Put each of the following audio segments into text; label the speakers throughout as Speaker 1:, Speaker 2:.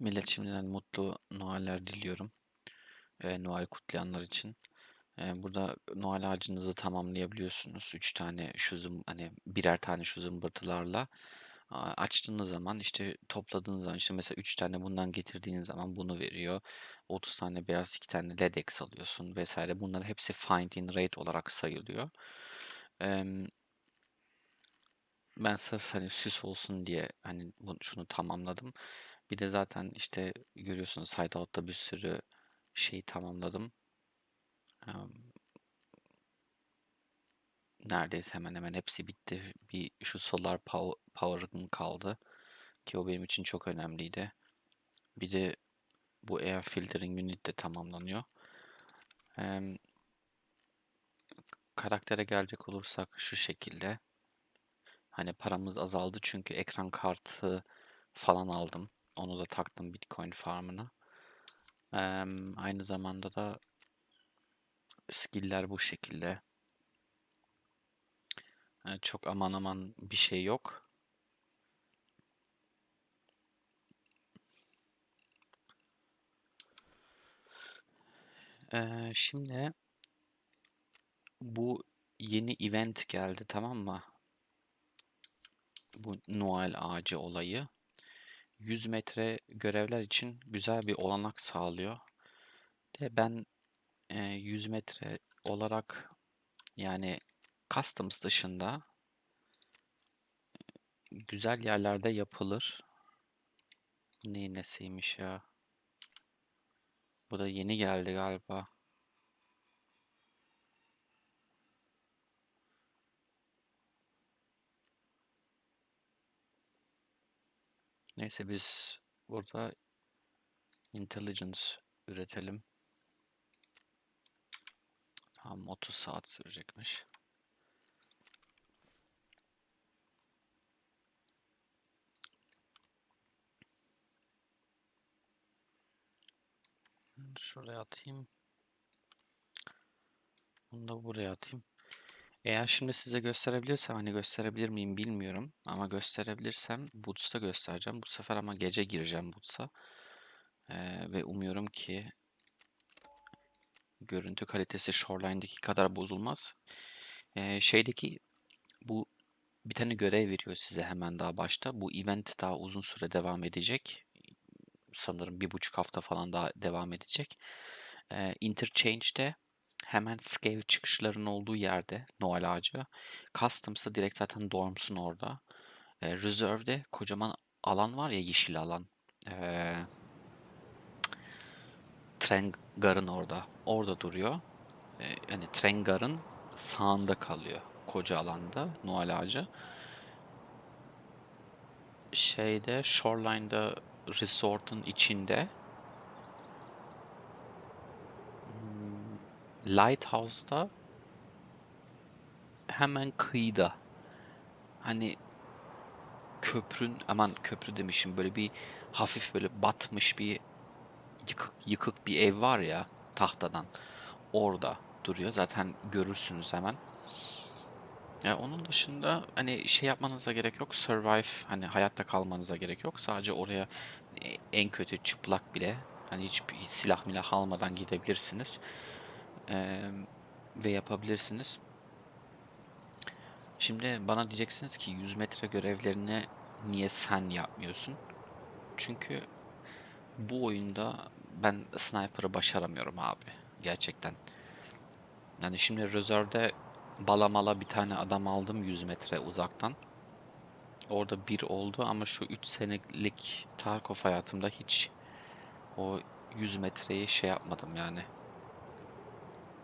Speaker 1: Millet şimdiden mutlu Noeller diliyorum. Eee, Noel kutlayanlar için. Eee, burada Noel ağacınızı tamamlayabiliyorsunuz. 3 tane şu zım hani birer tane şu zımbırtılarla. Açtığınız zaman, işte, topladığınız zaman, işte, mesela 3 tane bundan getirdiğiniz zaman bunu veriyor. 30 tane beyaz, 2 tane LEDEX alıyorsun vs. Bunların hepsi find in rate olarak sayılıyor. Ben sırf, hani, süs olsun diye, hani, bunu şunu tamamladım. Bir de zaten, işte, görüyorsunuz Hideout'ta bir sürü şeyi tamamladım. Neredeyse hemen hemen hepsi bitti. Bir şu solar pow power'ım kaldı ki o benim için çok önemliydi. Bir de bu air filtering unit de tamamlanıyor. Karaktere gelecek olursak şu şekilde. Hani paramız azaldı çünkü ekran kartı falan aldım. Onu da taktım Bitcoin farm'ına. Emm, aynı zamanda da skill'ler bu şekilde. Eee, çok aman aman bir şey yok. Eee, şimdi bu yeni event geldi, tamam mı? Bu Noel ağacı olayı. 100 metre görevler için güzel bir olanak sağlıyor. De ben, eee, 100 metre olarak yani customs dışında güzel yerlerde yapılır. Neyin nesiymiş ya? Bu da yeni geldi galiba. Neyse biz burada intelligence üretelim. Tamam 30 saat sürecekmiş. Şuraya atayım. Bunu da buraya atayım. Eğer şimdi size gösterebilirsem, hani gösterebilir miyim bilmiyorum ama gösterebilirsem Boots'ta göstereceğim. Bu sefer ama gece gireceğim Boots'a. Eee, ve umuyorum ki görüntü kalitesi Shoreline'deki kadar bozulmaz. Eee, şeydeki bu bir tane görev veriyor size hemen daha başta. Bu event daha uzun süre devam edecek. Sanırım bir buçuk hafta falan daha devam edecek. Eee, Interchange'de hemen Scave çıkışlarının olduğu yerde Noel ağacı. Customs'da direkt zaten Dorms'un orada. Eee, Reserve'de kocaman alan var ya yeşil alan. Eee Trengar'ın orada. Orada duruyor. Eee, hani Trengar'ın sağında kalıyor koca alanda Noel ağacı. Şeyde Shoreline'da resort'un içinde Lighthouse'da hemen kıyıda hani köprün aman köprü demişim böyle bir hafif böyle batmış bir yıkık yıkık bir ev var ya tahtadan orada duruyor zaten görürsünüz hemen. Ya onun dışında hani şey yapmanıza gerek yok. Survive hani hayatta kalmanıza gerek yok. Sadece oraya en kötü çıplak bile hani hiçbir silah milah almadan gidebilirsiniz. Ee, ve yapabilirsiniz. Şimdi bana diyeceksiniz ki 100 metre görevlerini niye sen yapmıyorsun? Çünkü bu oyunda ben sniper'ı başaramıyorum abi. Gerçekten. Yani şimdi Reserve'de balamala bir tane adam aldım 100 metre uzaktan. Orada bir oldu ama şu 3 senelik Tarkov hayatımda hiç o 100 metreyi şey yapmadım yani.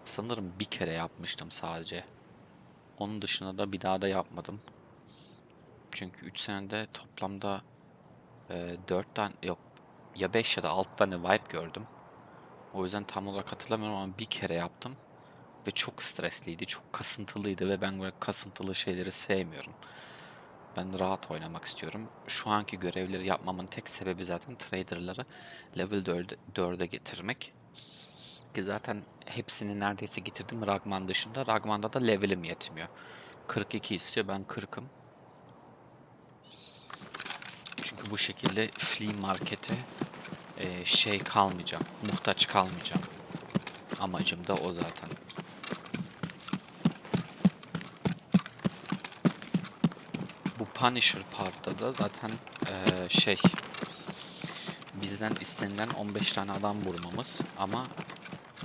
Speaker 1: Sanırım bir kere yapmıştım sadece. Onun dışında da bir daha da yapmadım. Çünkü 3 senede toplamda e, 4 tane yok ya 5 ya da 6 tane wipe gördüm. O yüzden tam olarak hatırlamıyorum ama bir kere yaptım. Ve çok stresliydi, çok kasıntılıydı ve ben böyle kasıntılı şeyleri sevmiyorum. Ben rahat oynamak istiyorum. Şu anki görevleri yapmamın tek sebebi zaten traderları level 4'e 4'e getirmek. Ki zaten hepsini neredeyse getirdim Ragman dışında. Ragman'da da levelim yetmiyor. 42 istiyor, ben 40'ım. Çünkü bu şekilde flea markete e, şey kalmayacağım. Muhtaç kalmayacağım. Amacım da o zaten. Bu Punisher part'ta da zaten e, şey bizden istenilen 15 tane adam vurmamız ama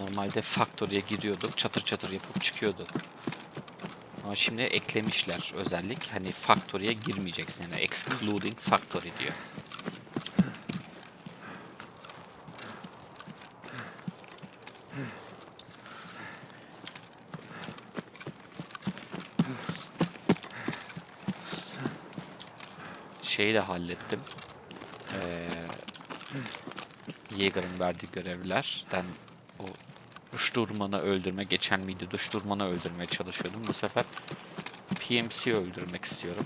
Speaker 1: normalde Factory'e giriyorduk çatır çatır yapıp çıkıyorduk. Ama şimdi eklemişler özellik hani Factory'e girmeyeceksin yani excluding Factory diyor. Şeyi de hallettim. Ee, Yeager'ın verdiği görevlerden Sturman'ı öldürme, geçen videoda Sturman'ı öldürmeye çalışıyordum. Bu sefer PMC'yi öldürmek istiyorum.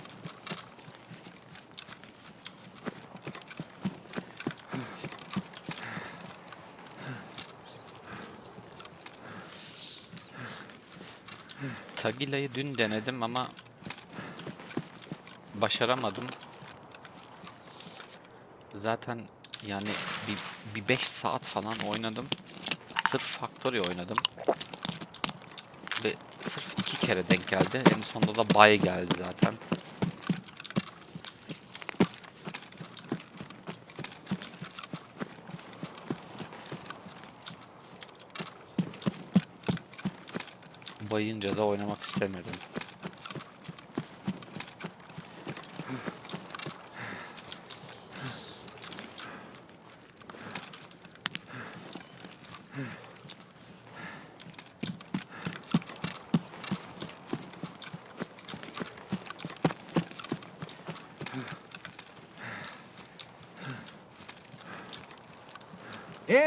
Speaker 1: Tagila'yı dün denedim ama başaramadım. Zaten yani bir, bir 5 saat falan oynadım. Sırf Factory oynadım. Ve sırf iki kere denk geldi. En sonunda da bay geldi zaten. Bayınca da oynamak istemedim.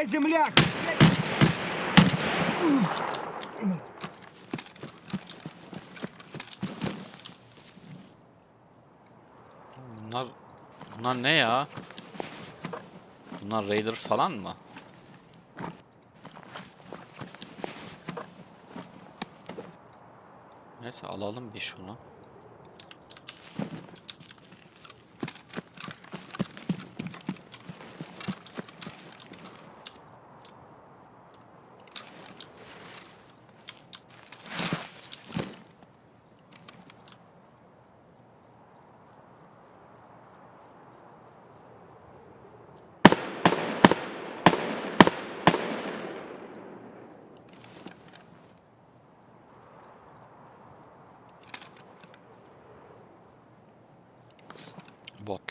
Speaker 2: земляк!
Speaker 1: Bunlar bunlar ne ya? Bunlar Raider falan mı? Neyse alalım bir şunu.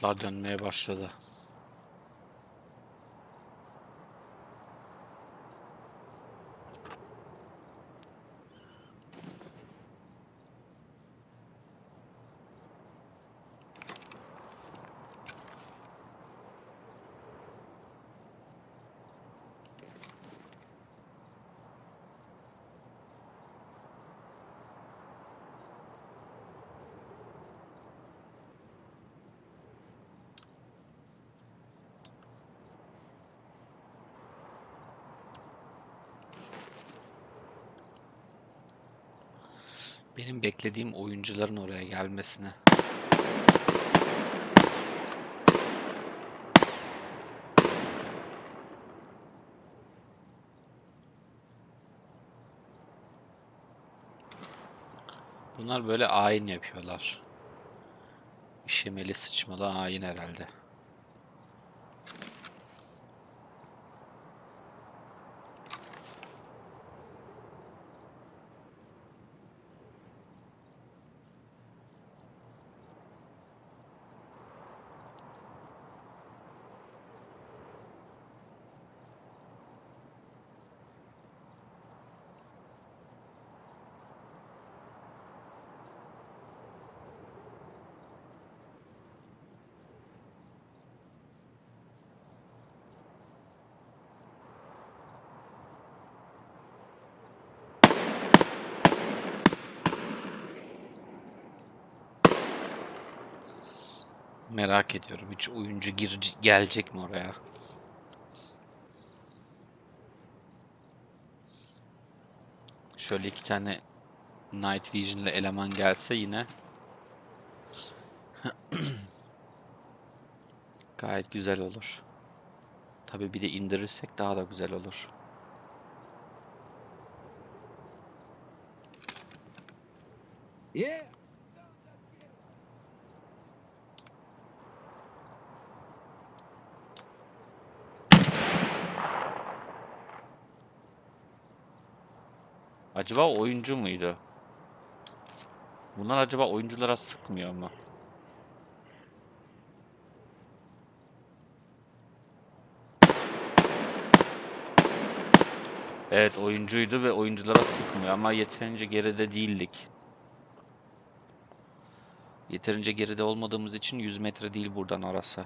Speaker 1: Botlar dönmeye başladı. Benim beklediğim oyuncuların oraya gelmesini. Bunlar böyle ayin yapıyorlar. İşemeli sıçmalı ayin herhalde. Merak ediyorum hiç oyuncu gir gelecek mi oraya? Şöyle iki tane Night Vision'lı eleman gelse yine gayet güzel olur. Tabii bir de indirirsek daha da güzel olur.
Speaker 2: Yeah.
Speaker 1: Acaba oyuncu muydu? Bunlar acaba oyunculara sıkmıyor mu? Evet oyuncuydu ve oyunculara sıkmıyor ama yeterince geride değildik. Yeterince geride olmadığımız için 100 metre değil buradan orası.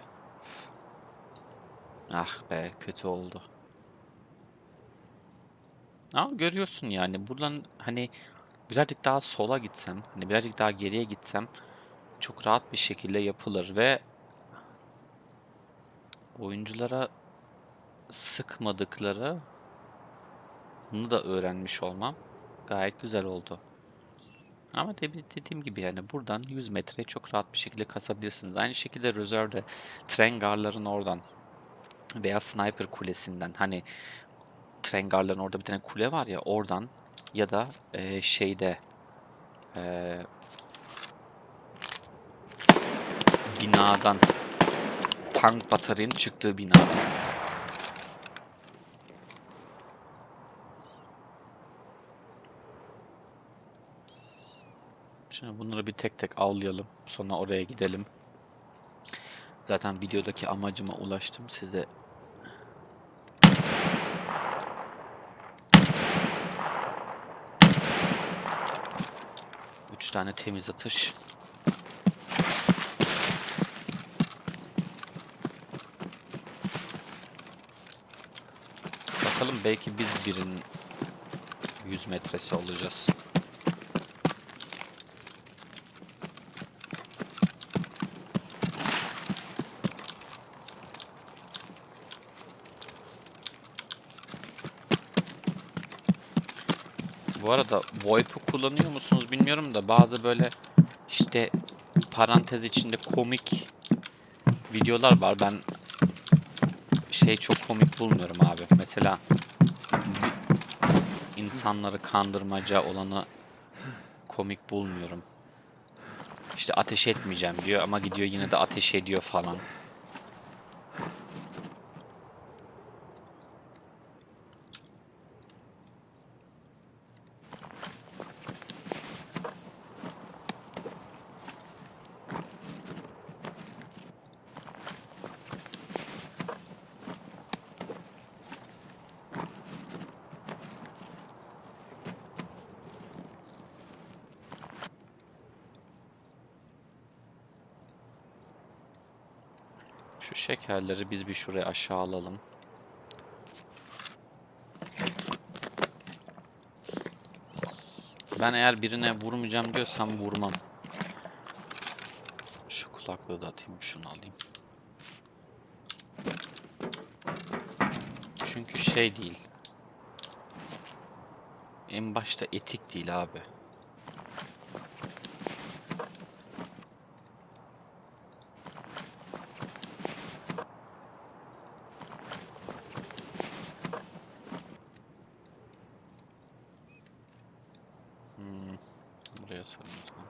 Speaker 1: Ah be kötü oldu. Ama görüyorsun yani buradan hani birazcık daha sola gitsem, hani birazcık daha geriye gitsem çok rahat bir şekilde yapılır ve oyunculara sıkmadıkları bunu da öğrenmiş olmam gayet güzel oldu. Ama de- dediğim gibi yani buradan 100 metre çok rahat bir şekilde kasabilirsiniz. Aynı şekilde rezervde tren garların oradan veya sniper kulesinden hani tren garların orada bir tane kule var ya oradan ya da eee, şeyde eee, binadan tank bataryanın çıktığı binadan. Şimdi bunları bir tek tek avlayalım. Sonra oraya gidelim. Zaten videodaki amacıma ulaştım. Siz de Tane temiz atış. Bakalım belki biz birinin 100 metresi olacağız. Bu arada VoIP'u kullanıyor musunuz bilmiyorum da bazı böyle işte parantez içinde komik videolar var. Ben şey çok komik bulmuyorum abi. Mesela insanları kandırmaca olanı komik bulmuyorum. İşte ateş etmeyeceğim diyor ama gidiyor yine de ateş ediyor falan. Şekerleri biz bir şuraya aşağı alalım. Ben eğer birine vurmayacağım diyorsam vurmam. Şu kulaklığı da atayım, şunu alayım. Çünkü şey değil. En başta etik değil abi. Hmm, buraya sarın o zaman.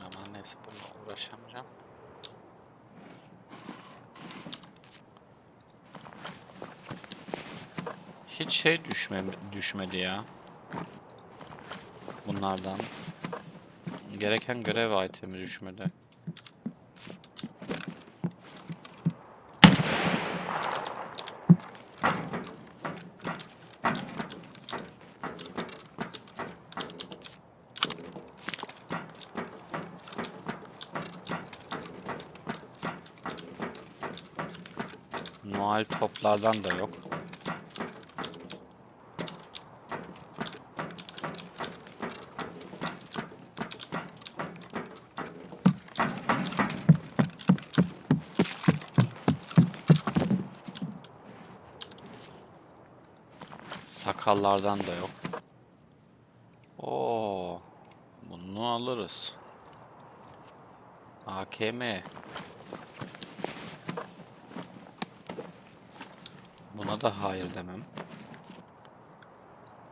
Speaker 1: Aman neyse bununla uğraşamayacağım. Hiç şey düşme, düşmedi ya. Bunlardan. Gereken görev itemi düşmedi. Noel toplardan da yok. Çakallardan da yok. Oo, bunu alırız. AKM. Buna da hayır demem.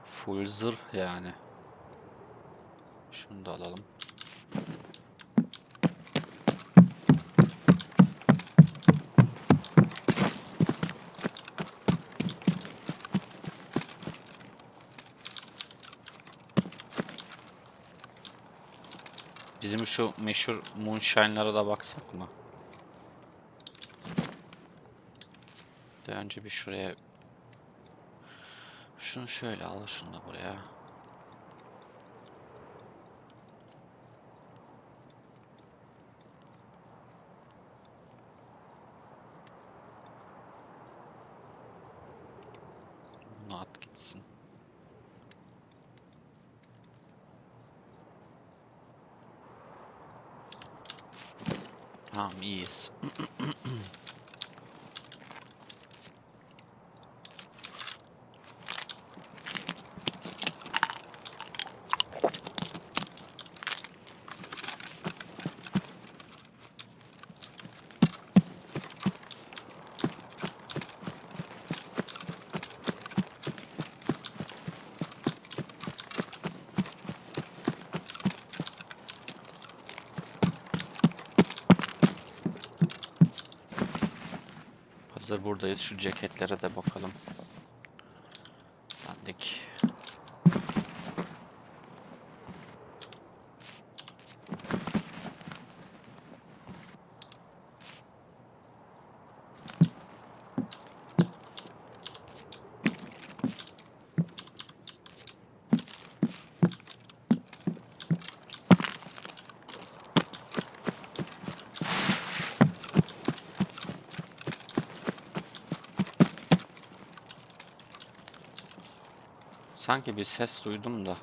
Speaker 1: Full zırh yani. Şunu da alalım. Şu meşhur moonshine'lara da baksak mı? De önce bir şuraya şunu şöyle al, şunu da buraya. Tamam iyiyiz. buradayız. Şu ceketlere de bakalım. Sanki bir ses duydum da.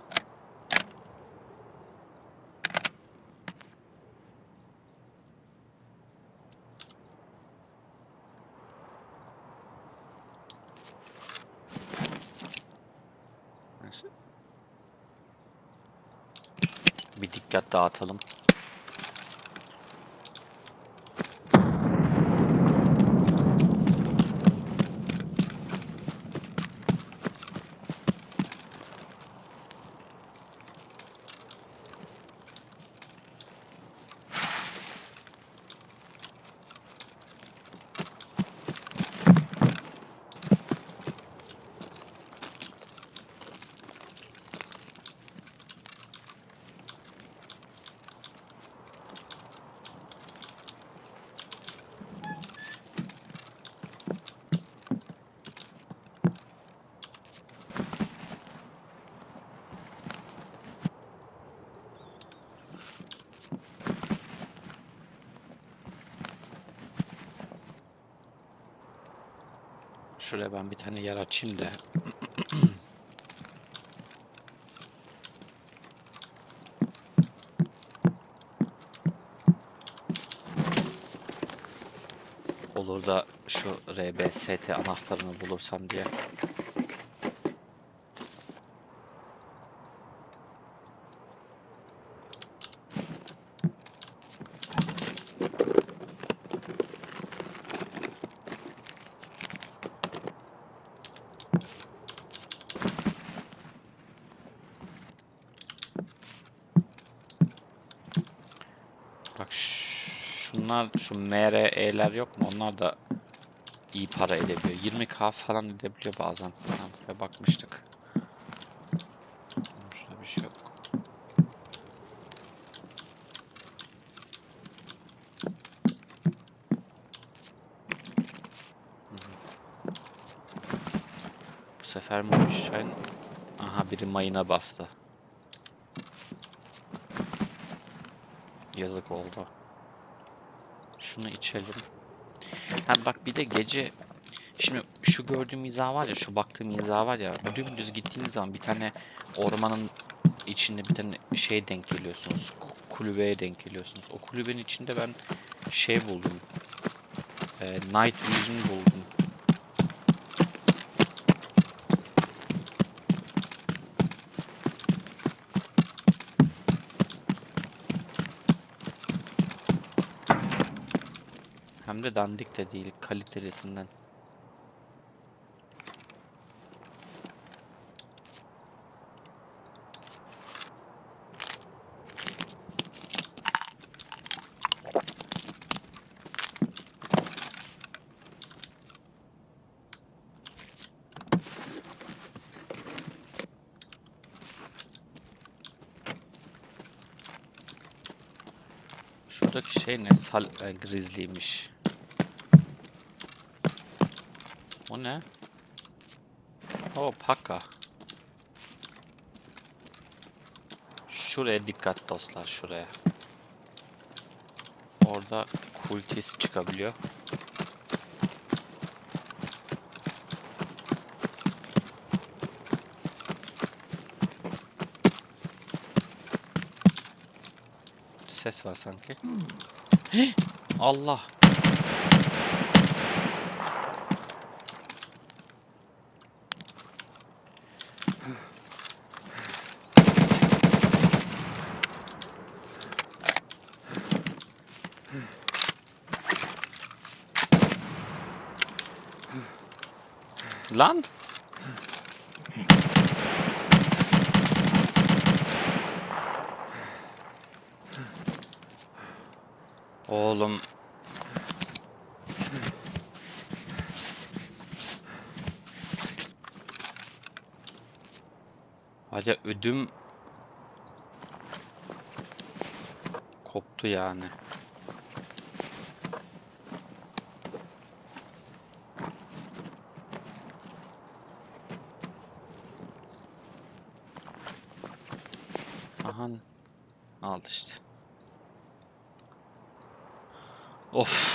Speaker 1: Bir dikkat dağıtalım. Şuraya ben bir tane yer açayım da. Olur da şu RBST anahtarını bulursam diye. Bak ş- şunlar şu MRE'ler yok mu? Onlar da iyi para edebiliyor. 20k falan edebiliyor bazen. Buraya bakmıştık. Şurada bir şey yok. Bu sefer Moonshine... Aha biri mayına bastı. Yazık oldu. Şunu içelim. Ha bak bir de gece şimdi şu gördüğüm izah var ya şu baktığım izah var ya dümdüz gittiğiniz zaman bir tane ormanın içinde bir tane şey denk geliyorsunuz. ku- Kulübeye denk geliyorsunuz. O kulübenin içinde ben şey buldum. Ee, Night Vision buldum. De dandik de değil kalitelisinden. Şuradaki şey ne? Sal e, Grizzly'ymiş. O ne? O paka. Şuraya dikkat dostlar şuraya. Orada kultist çıkabiliyor. Ses var sanki. Allah. Lan. Oğlum. Hadi ödüm koptu yani. Aha aldı işte. Of.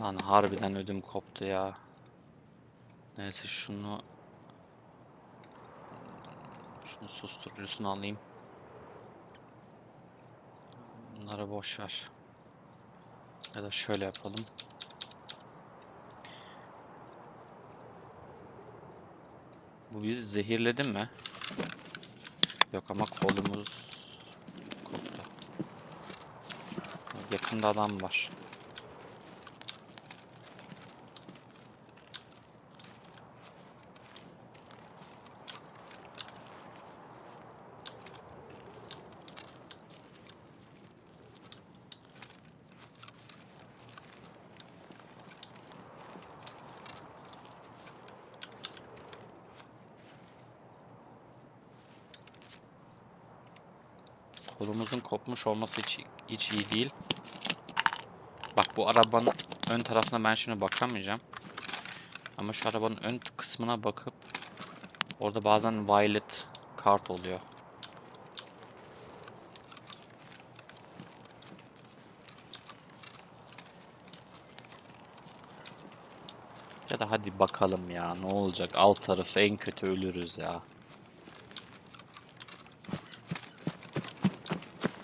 Speaker 1: Lan harbiden ödüm koptu ya. Neyse şunu şunu susturucusunu alayım. Bunları boş ver. Ya da şöyle yapalım. Bu bizi zehirledi mi? Yok ama kolumuz koptu. Yakında adam var. Kopmuş olması hiç, hiç iyi değil. Bak bu arabanın ön tarafına ben şimdi bakamayacağım. Ama şu arabanın ön kısmına bakıp orada bazen violet kart oluyor. Ya da hadi bakalım ya ne olacak alt tarafı en kötü ölürüz ya.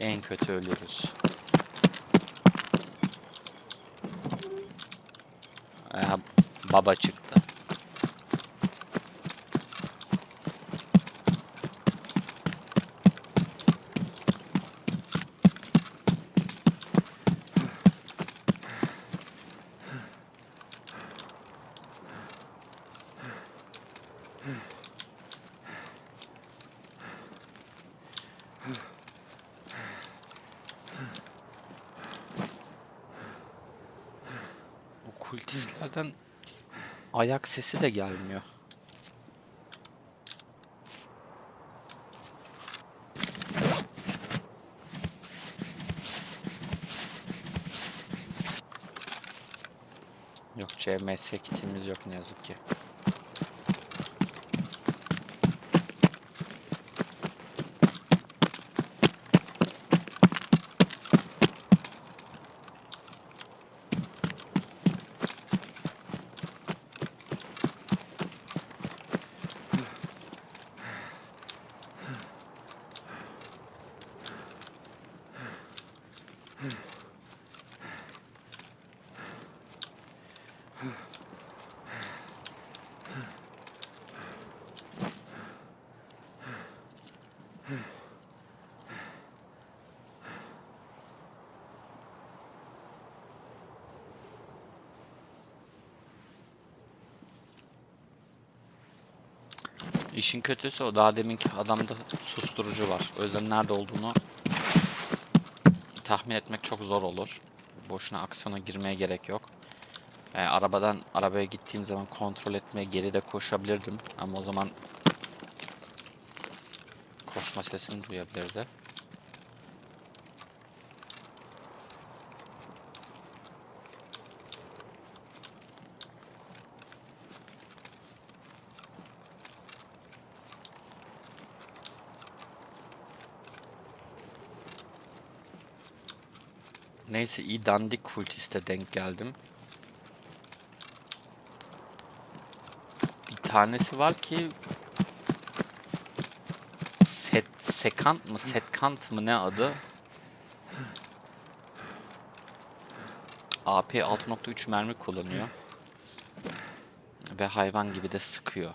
Speaker 1: En kötü ölürüz. Aha, baba çıktı. O kultistlerden ayak sesi de gelmiyor. Yok CMS kitimiz yok ne yazık ki. İşin kötüsü o daha deminki adamda susturucu var. O yüzden nerede olduğunu tahmin etmek çok zor olur. Boşuna aksiyona girmeye gerek yok. Ee, arabadan arabaya gittiğim zaman kontrol etmeye geride koşabilirdim. Ama o zaman koşma sesini duyabilirdi. Neyse iyi dandik kultiste denk geldim. Bir tanesi var ki Set, Sekant mı? Setkant mı ne adı? AP 6.3 mermi kullanıyor. Ve hayvan gibi de sıkıyor.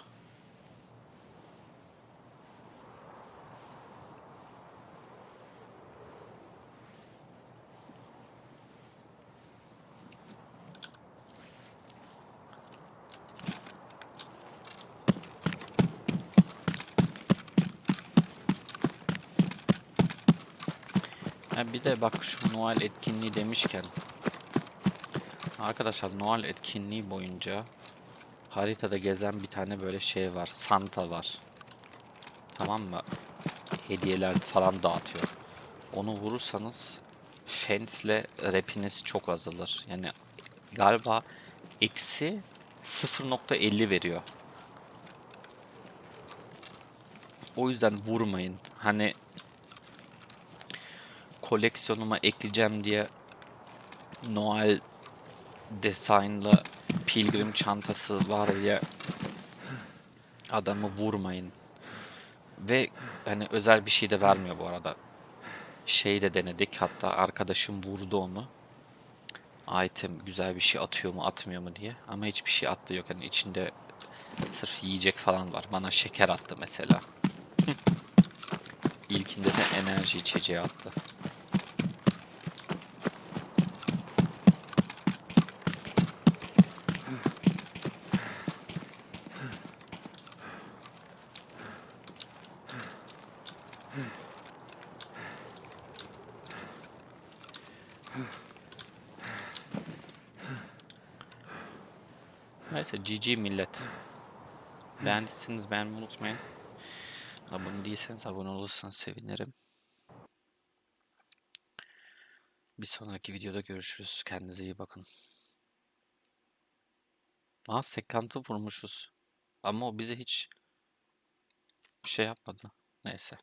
Speaker 1: Ha de bak şu Noel etkinliği demişken Arkadaşlar Noel etkinliği boyunca haritada gezen bir tane böyle şey var. Santa var. Tamam mı? Hediyeler falan dağıtıyor. Onu vurursanız Fence'le rapiniz çok azalır. Yani galiba eksi 0.50 veriyor. O yüzden vurmayın. Hani koleksiyonuma ekleyeceğim diye Noel designlı pilgrim çantası var diye adamı vurmayın. Ve hani özel bir şey de vermiyor bu arada. Şey de denedik hatta arkadaşım vurdu onu. Item güzel bir şey atıyor mu atmıyor mu diye. Ama hiçbir şey attığı yok. Hani içinde sırf yiyecek falan var. Bana şeker attı mesela. İlkinde de enerji içeceği attı. Neyse GG millet. Beğendiyseniz beğenmeyi unutmayın. Abone değilseniz abone olursanız sevinirim. Bir sonraki videoda görüşürüz. Kendinize iyi bakın. Aa sekantı vurmuşuz. Ama o bize hiç bir şey yapmadı. Neyse.